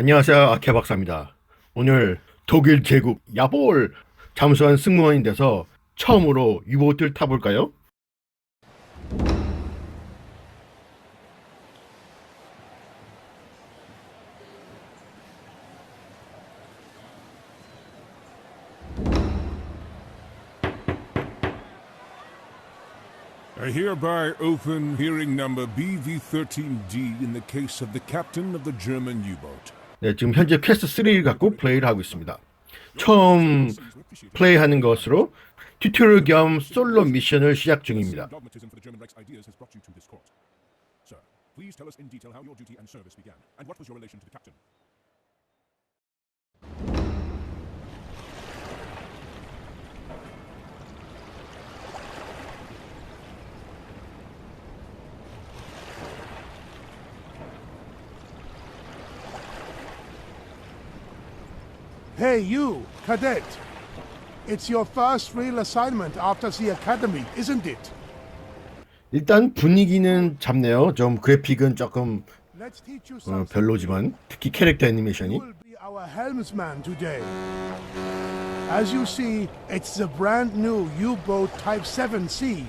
안녕하세요 아케 박사입니다. 오늘 독일 제국 야볼 잠수한 승무원이 돼서 처음으로 유보트를 타볼까요? I hereby open hearing number BV13D in the case of the captain of the German U-boat. 네, 지금 현재 퀘스트 3를 갖고 플레이를 하고 있습니다. 처음 플레이하는 것으로 튜토리얼 겸 솔로 미션을 시작 중입니다. Hey, you, cadet. It's your first real assignment after the academy, isn't it? 일단 분위기는 잡네요. 좀 그래픽은 조금 Let's teach you 어, something. 별로지만 특히 캐릭터 You 애니메이션이 will be our helmsman today. As you see, it's the brand new U-boat Type 7C.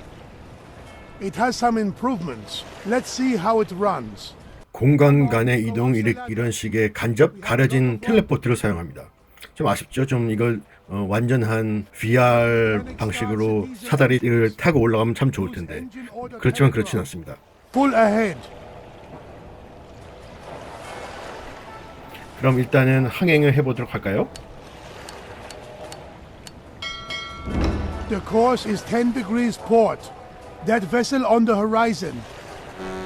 It has some improvements. Let's see how it runs. 공간 간의 이동 이르- 이런 식의 간접 가려진 텔레포트를 사용합니다. 좀 아쉽죠. 좀 이걸 어, 완전한 VR 방식으로 사다리를 타고 올라가면 참 좋을 텐데 그렇지만 그렇진 않습니다. 그럼 일단은 항행을 해보도록 할까요? The course is 10 degrees port. That vessel on the horizon.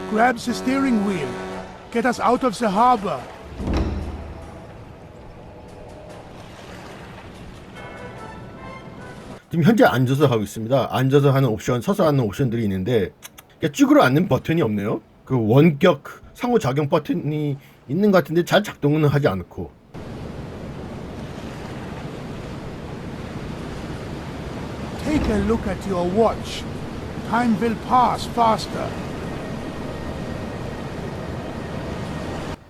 Grab the steering wheel. Get us out of the harbor. 지금 현재 앉아서 하고 있습니다. 앉아서 하는 옵션, 서서 하는 옵션들이 있는데 그러니까 쭈그러 앉는 버튼이 없네요. 그 원격 상호작용 버튼이 있는 것 같은데 잘 작동은 하지 않고 Take a look at your watch. Time will pass faster.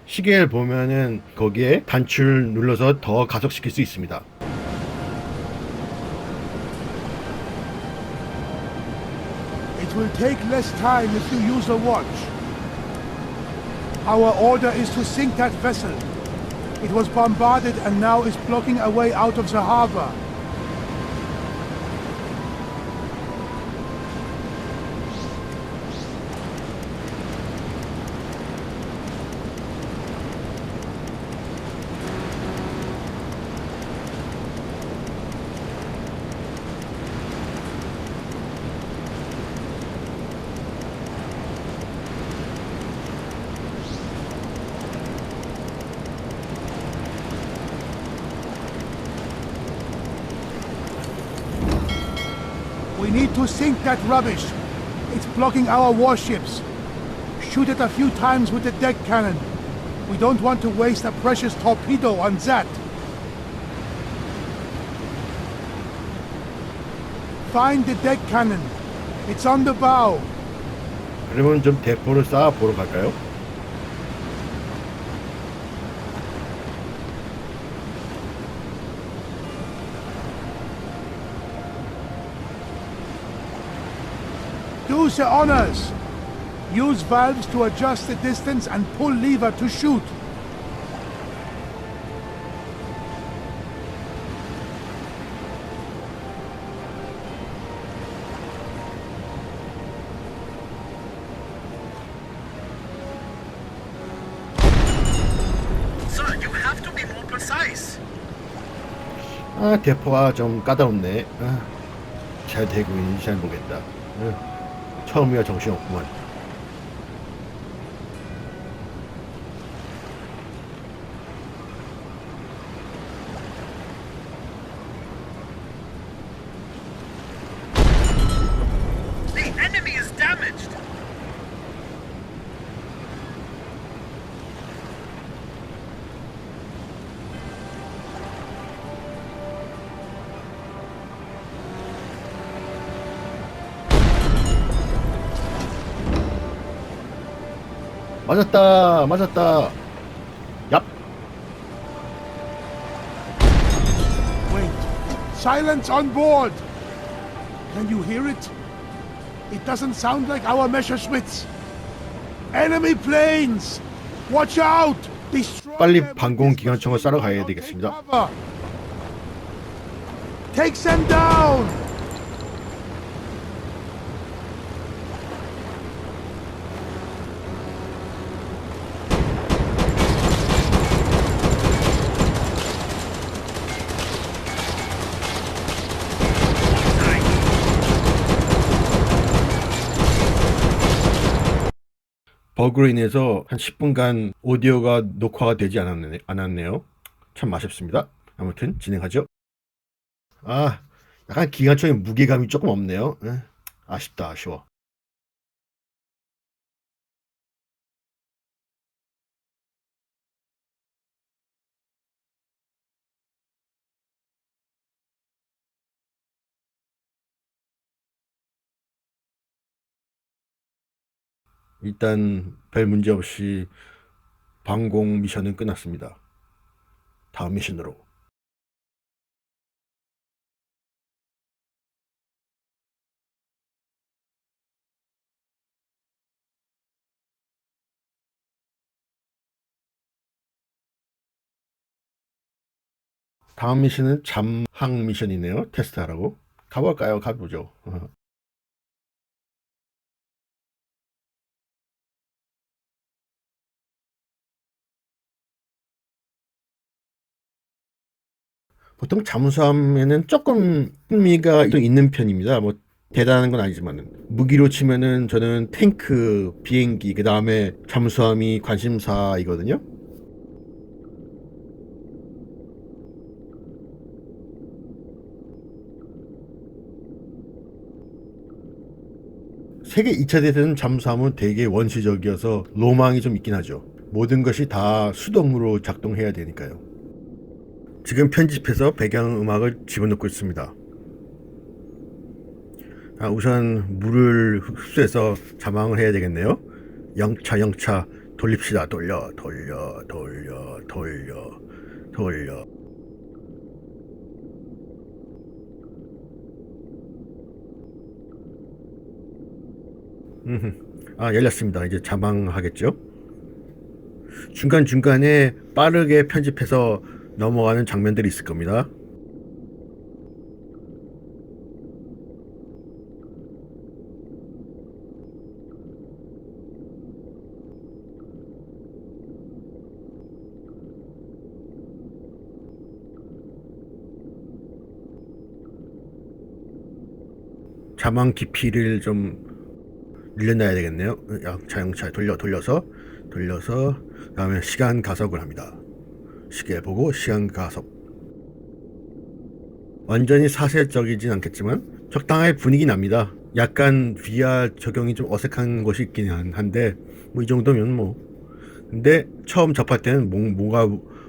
시계를 보면은 거기에 단추를 눌러서 더 가속시킬 수 있습니다. Will take less time if you use a watch. Our order is to sink that vessel. It was bombarded and now is blocking a way out of the harbor. need to sink that rubbish. It's blocking our warships. Shoot it a few times with the deck cannon. We don't want to waste a precious torpedo on that. Find the deck cannon. It's on the bow. 그러면 좀 대포를 쌓아 보러 갈까요? Do the honors. Use valves to adjust the distance and pull lever to shoot. Sir, you have to be more precise. 아 대포가 좀 까다롭네. 아, 잘 되고 있는지 잘 모르겠다. 아, 처음이라 정 맞았다 맞았다 얍 Wait. Silence on board! Can you hear it? It doesn't sound like our Messerschmitts. Enemy planes! Watch out! Destroy 빨리 방공기관총을 쏴러 가야 되겠습니다. Take them down! 버그로 인해서 한 10분간 오디오가 녹화가 되지 않았네, 않았네요. 참 아쉽습니다. 아무튼 진행하죠. 아, 약간 기관총의 무게감이 조금 없네요. 에, 아쉽다, 아쉬워. 일단 별 문제 없이 방공 미션은 끝났습니다. 다음 미션으로. 다음 미션은 잠항 미션이네요. 테스트하라고. 가볼까요? 가보죠. 보통 잠수함에는 조금 흥미가 좀 있는 편입니다. 뭐 대단한 건 아니지만은 무기로 치면은 저는 탱크, 비행기, 그 다음에 잠수함이 관심사이거든요. 세계 2차 대전 잠수함은 되게 원시적이어서 로망이 좀 있긴 하죠. 모든 것이 다 수동으로 작동해야 되니까요. 지금 편집해서 배경음악을 집어넣고 있습니다. 아, 우선 물을 흡수해서 자망을 해야 되겠네요. 영차 영차 돌립시다. 돌려 돌려 돌려 돌려 돌려. 아 열렸습니다. 이제 자망하겠죠. 중간 중간에 빠르게 편집해서 넘어가는 장면들이 있을 겁니다. 자망 깊이를 좀 늘려놔야 되겠네요. 자영차 돌려 돌려서 돌려서 그다음에 시간 가속을 합니다. 시계 보고 시간 가속. 완전히 사실적이진 않겠지만 적당하게 분위기 납니다. 약간 VR 적용이 좀 어색한 것이 있긴 한- 한데 뭐 이 정도면 뭐. 근데 처음 접할 때는 뭐, 뭐가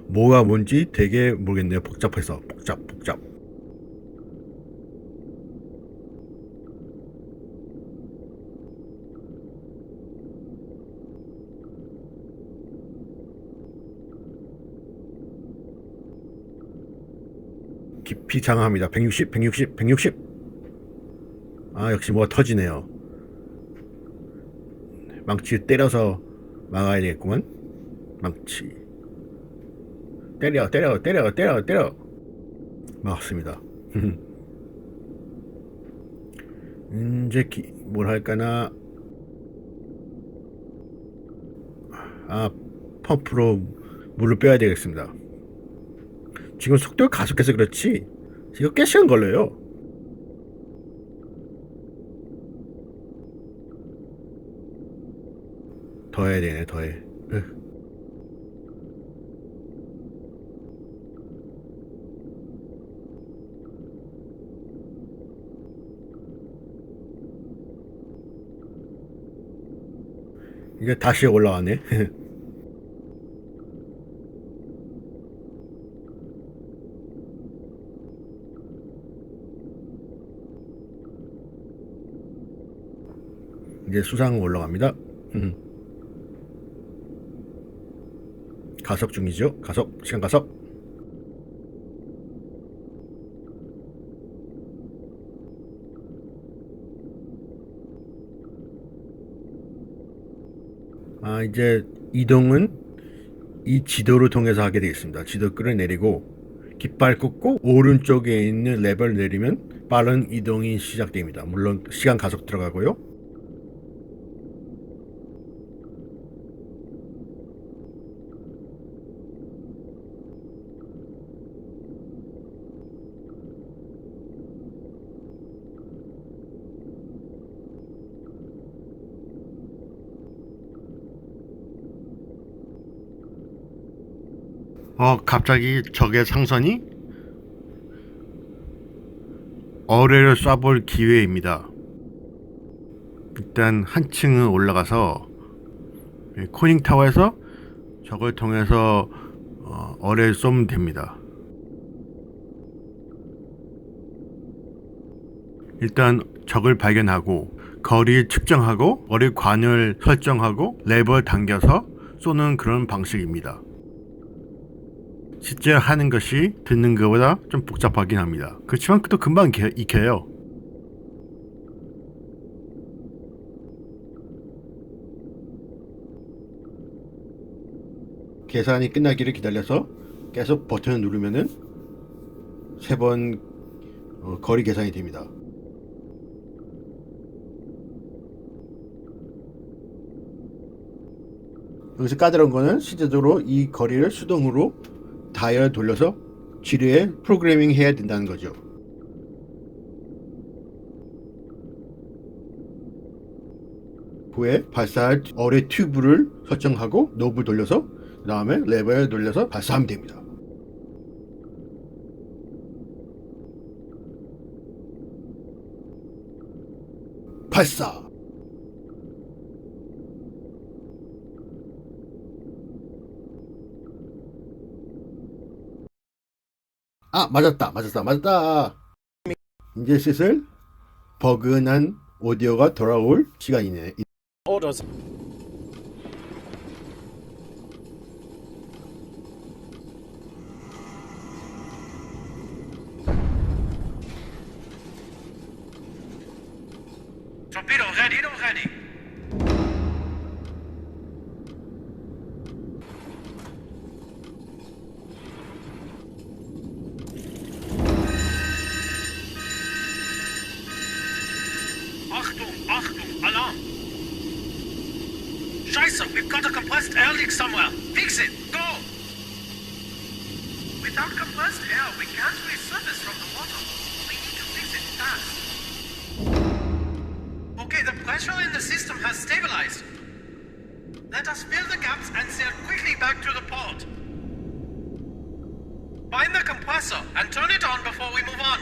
뭐가 뭔지 되게 모르겠네요. 복잡해서 복잡 복잡. 깊이 장합니다. 160, 160, 160. 아, 역시 뭐가 터지네요. 망치 때려서 막아야 되겠구만. 망치. 때려, 때려, 때려, 때려, 때려. 막았습니다. 이제 기, 뭘 할까나. 아, 펌프로 물을 빼야 되겠습니다. 지금 속도가 가속해서 그렇지? 이거 꽤 시간 걸려요. 더 해야 되네 더 해. 으. 이제 다시 올라가네 이제 수상 올라갑니다. 음. 가석 중이죠. 가석 시간 가석. 아, 이제 이동은 이 지도를 통해서 하게 되겠습니다. 지도 끌을 내리고 깃발 꽂고 오른쪽에 있는 레벨 내리면 빠른 이동이 시작됩니다. 물론 시간 가속 들어가고요. 어, 갑자기 적의 상선이 어뢰를 쏴볼 기회입니다. 일단 한 층은 올라가서 이 코닝 타워에서 적을 통해서 어, 어뢰를 쏘면 됩니다. 일단 적을 발견하고 거리 측정하고 어뢰 관을 설정하고 레버 당겨서 쏘는 그런 방식입니다. 실제 하는 것이 듣는 것보다 좀 복잡하긴 합니다. 그렇지만 또 금방 익혀- 익혀요. 계산이 끝나기를 기다려서 계속 버튼을 누르면은 세번 어, 거리 계산이 됩니다. 여기서 까다로운 거는 실제적으로 이 거리를 수동으로 다이얼 돌려서 지뢰에 프로그래밍 해야 된다는 거죠. 후에 발사할 어뢰 튜브를 설정하고 노브 돌려서 그 다음에 레버를 돌려서 발사하면 됩니다. 발사! 아 맞았다 맞았다 맞았다. 이제 슬슬 버그난 오디오가 돌아올 시간이네 got a compressed air leak somewhere. Fix it, go! Without compressed air, we can't resurface from the water. We need to fix it fast. Okay, the pressure in the system has stabilized. Let us fill the gaps and sail quickly back to the port. Find the compressor and turn it on before we move on.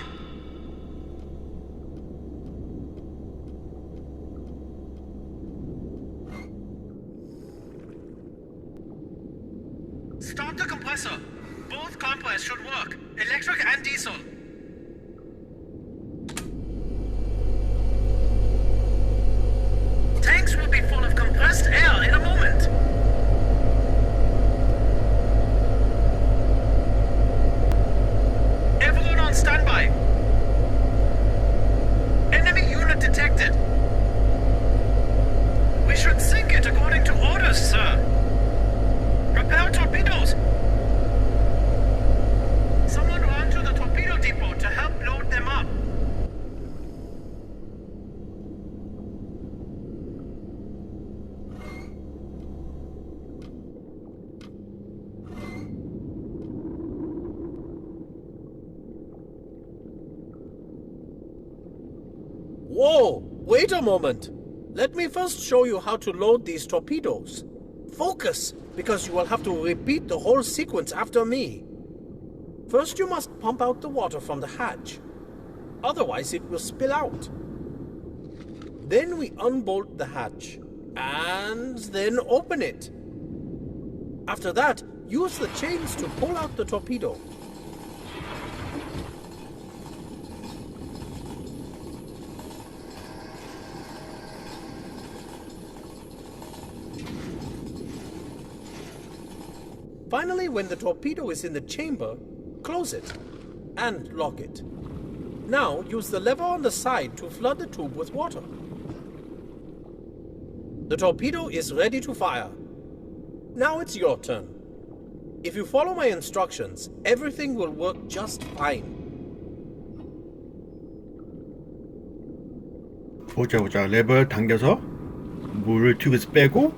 Start the compressor. Both compress should work, electric and diesel. Tanks will be full of compressed air in a moment. Everyone on standby. Enemy unit detected. We should sink it according to orders, sir. Prepare torpedoes. Someone run to the torpedo depot to help load them up. Whoa! Wait moment. Let me first show you how to load these torpedoes. Focus, because you will have to repeat the whole sequence after me. First, you must pump out the water from the hatch. Otherwise, it will spill out. Then we unbolt the hatch. And then open it. After that, use the chains to pull out the torpedo. Finally, when the torpedo is in the chamber, close it and lock it. Now, use the lever on the side to flood the tube with water. The torpedo is ready to fire. Now it's your turn. If you follow my instructions, everything will work just fine. 보자 보자 레버 당겨서 물을 튜브에서 빼고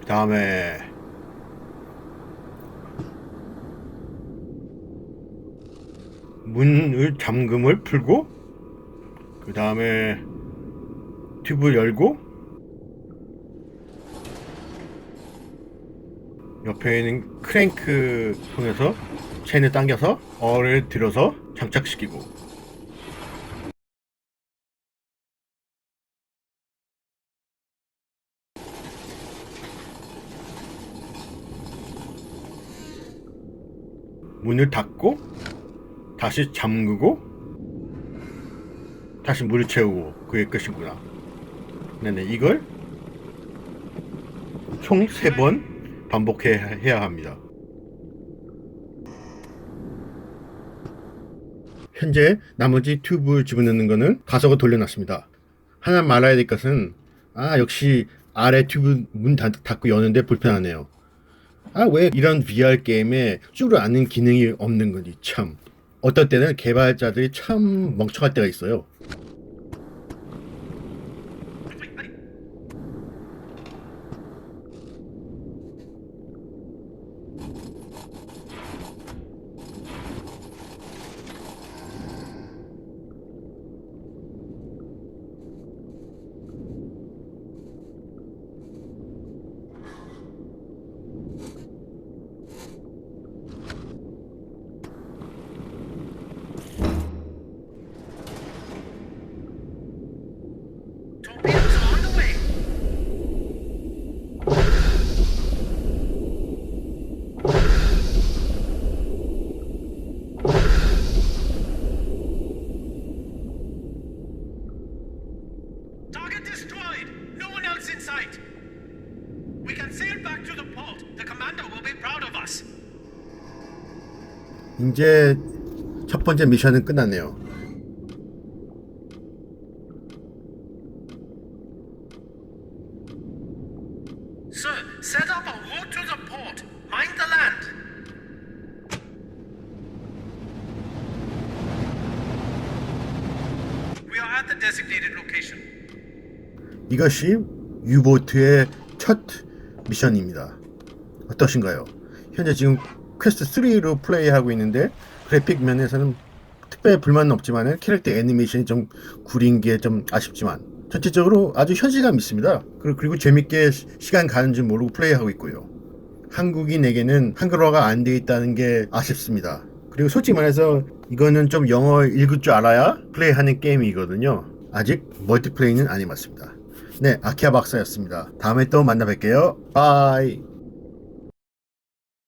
그 다음에 문을 잠금을 풀고 그 다음에 튜브 열고 옆에 있는 크랭크 통해서 체인을 당겨서 어를 들어서 장착시키고. 문을 닫고 다시 잠그고 다시 물을 채우고 그게 끝이구나. 네네 이걸 총 세 번 반복해야 합니다. 현재 나머지 튜브를 집어넣는 거는 가속을 돌려놨습니다. 하나 말아야 될 것은 아 역시 아래 튜브 문 닫, 닫고 여는데 불편하네요. 아 왜 이런 VR 게임에 줄 아는 기능이 없는 건지 참 어떨 때는 개발자들이 참 멍청할 때가 있어요. Torpedoes are on the way. Target destroyed. No one else in sight. We can sail back to the port. The commander will be proud of us. 이제 첫 번째 미션은 끝났네요. Sir, set up a route to the port. Mind the land. We are at the designated location. 이것이 유보트의 첫 미션입니다. 어떠신가요? 현재 지금 퀘스트 3로 플레이하고 있는데 그래픽 면에서는 특별히 불만은 없지만 캐릭터 애니메이션이 좀 구린 게 좀 아쉽지만 전체적으로 아주 현실감 있습니다. 그리고, 재밌게 시- 시간 가는 줄 모르고 플레이하고 있고요. 한국인에게는 한글화가 안 돼 있다는 게 아쉽습니다. 그리고 솔직히 말해서 이거는 좀 영어 읽을 줄 알아야 플레이하는 게임이거든요. 아직 멀티플레이는 아니 맞습니다. 네, 아키아 박사였습니다. 다음에 또 만나 뵐게요. 바이.